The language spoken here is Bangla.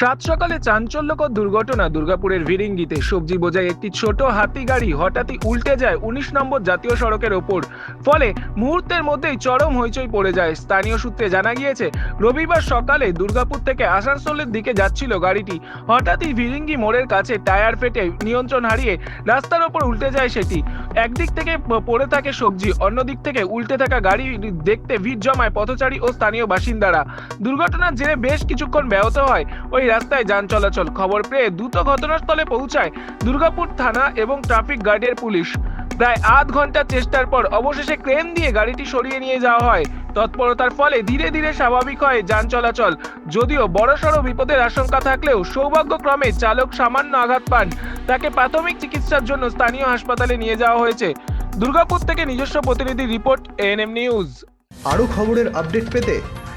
সাত সকালে চাঞ্চল্যকর দুর্ঘটনা দুর্গাপুরের ভিরিঙ্গিতে সবজি বোঝাই একটি ছোট হাতি গাড়ি হঠাৎই উল্টে যায় উনিশ নম্বর জাতীয় সড়কের ওপর। ফলে মুহূর্তের মধ্যেই চরম হইচই পড়ে যায়, স্থানীয় সূত্রে জানা গিয়েছে, রবিবার সকালে দুর্গাপুর থেকে আসানসোলের দিকে যাচ্ছিল গাড়িটি। হঠাৎই ভিরিঙ্গি মোড়ের কাছে টায়ার ফেটে নিয়ন্ত্রণ হারিয়ে রাস্তার ওপর উল্টে যায় সেটি। একদিক থেকে পড়ে থাকে সবজি, অন্যদিক থেকে উল্টে থাকা গাড়ি দেখতে ভিড় জমায় পথচারী ও স্থানীয় বাসিন্দারা। দুর্ঘটনার জেরে বেশ কিছুক্ষণ ব্যাহত হয়। ওই রাস্তায় যান চলাচল। খবর পেয়ে দ্রুত ঘটনাস্থলে পৌঁছায় দুর্গাপুর থানা এবং ট্রাফিক গার্ডের পুলিশ। প্রায় আধ ঘণ্টার চেষ্টার পর অবশেষে ক্রেন দিয়ে গাড়িটি সরিয়ে নিয়ে যাওয়া হয়। তৎপরতার ফলে ধীরে ধীরে স্বাভাবিক হয় যান চলাচল। যদিও বড়সড় বিপদের আশঙ্কা থাকলেও সৌভাগ্যক্রমে চালক সামান্য আঘাত পান। তাকে প্রাথমিক চিকিৎসার জন্য স্থানীয় হাসপাতালে নিয়ে যাওয়া হয়েছে। দুর্গাপুর থেকে নিজস্ব প্রতিনিধি রিপোর্ট এএনএম নিউজ। আরও খবরের আপডেট পেতে